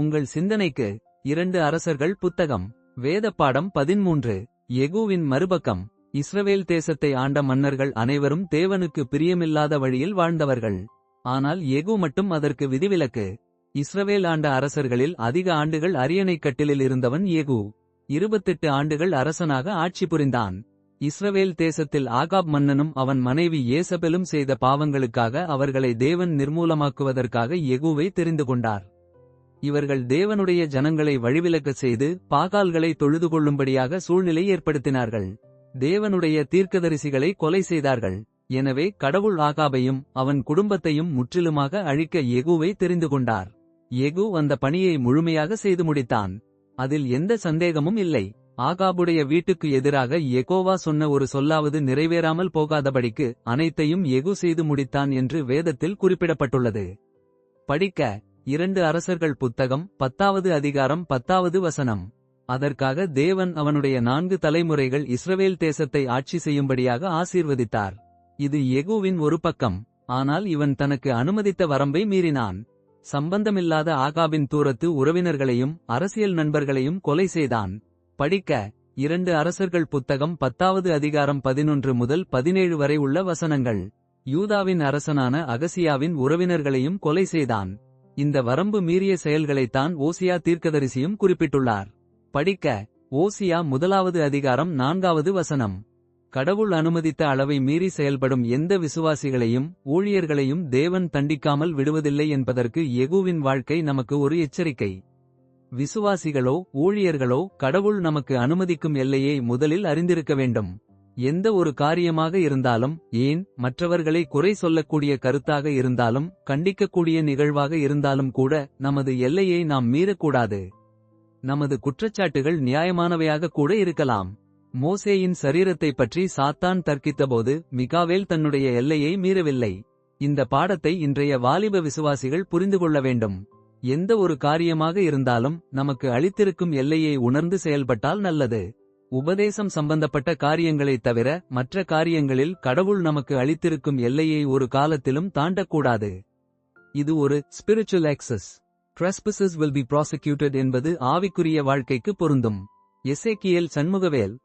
உங்கள் சிந்தனைக்கு இரண்டு அரசர்கள் புத்தகம். வேதப்பாடம் பதிமூன்று எகூவின் மறுபக்கம். இஸ்ரவேல் தேசத்தை ஆண்ட மன்னர்கள் அனைவரும் தேவனுக்கு பிரியமில்லாத வழியில் வாழ்ந்தவர்கள். ஆனால் எகு மட்டும் அதற்கு விதிவிலக்கு. இஸ்ரவேல் ஆண்ட அரசர்களில் அதிக ஆண்டுகள் அரியணைக் கட்டிலில் இருந்தவன் எகு இருபத்தெட்டு ஆண்டுகள் அரசனாக ஆட்சி புரிந்தான். இஸ்ரவேல் தேசத்தில் ஆகாப் மன்னனும் அவன் மனைவி ஏசபெலும் செய்த பாவங்களுக்காக அவர்களை தேவன் நிர்மூலமாக்குவதற்காக எகுவை தெரிந்து கொண்டார். இவர்கள் தேவனுடைய ஜனங்களை வழிவிலக்கச் செய்து பாகால்களை தொழுது கொள்ளும்படியாக சூழ்நிலை ஏற்படுத்தினார்கள். தேவனுடைய தீர்க்கதரிசிகளை கொலை செய்தார்கள். எனவே கடவுள் ஆகாபையும் அவன் குடும்பத்தையும் முற்றிலுமாக அழிக்க எகுவை தெரிந்து கொண்டார். எகு அந்த பணியை முழுமையாக செய்து முடித்தான். அதில் எந்த சந்தேகமும் இல்லை. ஆகாபுடைய வீட்டுக்கு எதிராக எகோவா சொன்ன ஒரு சொல்லாவது நிறைவேறாமல் போகாதபடிக்கு அனைத்தையும் எகு செய்து முடித்தான் என்று வேதத்தில் குறிப்பிடப்பட்டுள்ளது. படிக்க இரண்டு அரசர்கள் புத்தகம் பத்தாவது அதிகாரம் பத்தாவது வசனம். அதற்காக தேவன் அவனுடைய நான்கு தலைமுறைகள் இஸ்ரவேல் தேசத்தை ஆட்சி செய்யும்படியாக ஆசீர்வதித்தார். இது எகுவின் ஒரு பக்கம். ஆனால் இவன் தனக்கு அனுமதித்த வரம்பை மீறினான். சம்பந்தமில்லாத ஆகாபின் தூரத்து உறவினர்களையும் அரசியல் நண்பர்களையும் கொலை செய்தான். படிக்க இரண்டு அரசர்கள் புத்தகம் பத்தாவது அதிகாரம் பதினொன்று முதல் பதினேழு வரை உள்ள வசனங்கள். யூதாவின் அரசனான அகசியாவின் உறவினர்களையும் கொலை செய்தான். இந்த வரம்பு மீறிய செயல்களைத்தான் ஓசியா தீர்க்கதரிசியும் குறிப்பிட்டுள்ளார். படிக்க ஓசியா முதலாவது அதிகாரம் நான்காவது வசனம். கடவுள் அனுமதித்த அளவை மீறி செயல்படும் எந்த விசுவாசிகளையும் ஊழியர்களையும் தேவன் தண்டிக்காமல் விடுவதில்லை என்பதற்கு எகுவின் வாழ்க்கை நமக்கு ஒரு எச்சரிக்கை. விசுவாசிகளோ ஊழியர்களோ கடவுள் நமக்கு அனுமதிக்கும் எல்லையை முதலில் அறிந்திருக்க வேண்டும். எந்த ஒரு காரியமாக இருந்தாலும் ஏன் மற்றவர்களை குறை சொல்லக்கூடிய கருத்தாக இருந்தாலும் கண்டிக்கக்கூடிய நிகழ்வாக இருந்தாலும் கூட நமது எல்லையை நாம் மீறக்கூடாது. நமது குற்றச்சாட்டுகள் நியாயமானவையாக கூட இருக்கலாம். மோசேயின் சரீரத்தைப் பற்றி சாத்தான் தர்க்கித்தபோது மிகாவேல் தன்னுடைய எல்லையை மீறவில்லை. இந்த பாடத்தை இன்றைய வாலிப விசுவாசிகள் புரிந்து கொள்ள வேண்டும். எந்த ஒரு காரியமாக இருந்தாலும் நமக்கு அளித்திருக்கும் எல்லையை உணர்ந்து செயல்பட்டால் நல்லது. உபதேசம் சம்பந்தப்பட்ட காரியங்களைத் தவிர மற்ற காரியங்களில் கடவுள் நமக்கு அளித்திருக்கும் எல்லையை ஒரு காலத்திலும் தாண்டக்கூடாது. இது ஒரு spiritual access trespassers will be prosecuted என்பது ஆவிக்குரிய வாழ்க்கைக்கு பொருந்தும். எசேக்கியல் சண்முகவேல்